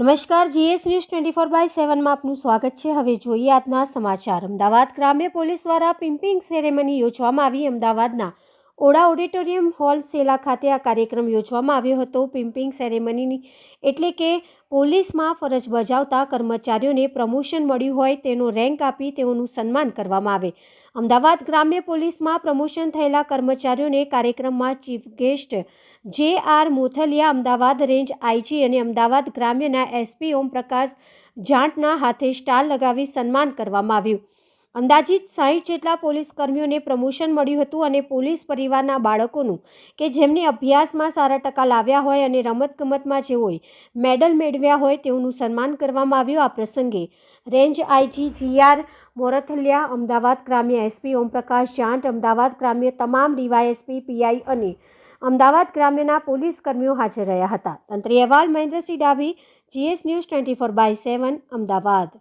નમસ્કાર, GS news twenty four by સેવનમાં આપનું સ્વાગત છે. હવે જોઈએ આજના સમાચાર. અમદાવાદ ગ્રામ્ય પોલીસ દ્વારા પિમ્પિંગ સેરેમની યોજવામાં આવી. અમદાવાદના ઓડા ઓડિટોરિયમ હોલ સેલા ખાતે આ કાર્યક્રમ યોજવામાં આવ્યો હતો. પિમ્પિંગ સેરેમનીની એટલે કે પોલીસમાં ફરજ બજાવતા કર્મચારીઓને પ્રમોશન મળ્યું હોય તેનો રેન્ક આપી તેઓનું સન્માન કરવામાં આવે. અમદાવાદ ગ્રામ્ય પોલીસમાં પ્રમોશન થયેલા કર્મચારીઓને કાર્યક્રમમાં chief guest J R Mothaliya, Ahmedabad range IG અને અમદાવાદ ગ્રામ્યના એસપી ઓમપ્રકાશ જાંટના હાથે સ્ટાર લગાવી સન્માન કરવામાં આવ્યું. અંદાજિત સાહીઠ જેટલા પોલીસ કર્મીઓને પ્રમોશન મળ્યું હતું અને પોલીસ પરિવારના બાળકોનું કે જેમને અભ્યાસમાં સારા ટકા લાવ્યા હોય અને રમતગમતમાં જેઓએ મેડલ મેળવ્યા હોય તેઓનું સન્માન કરવામાં આવ્યું. આ પ્રસંગે range IG GR Morthaliya, Ahmedabad ગ્રામ્ય એસપી ઓમપ્રકાશ જાંટ, અમદાવાદ ગ્રામ્ય તમામ ડીવાયએસપી, પીઆઈ અને અમદાવાદ ગ્રામ્યના પોલીસ કર્મીઓ હાજર રહ્યા હતા. તંત્રી અહેવાલ Mahendrasinh Dabhi, GS news twenty four by seven, Ahmedabad.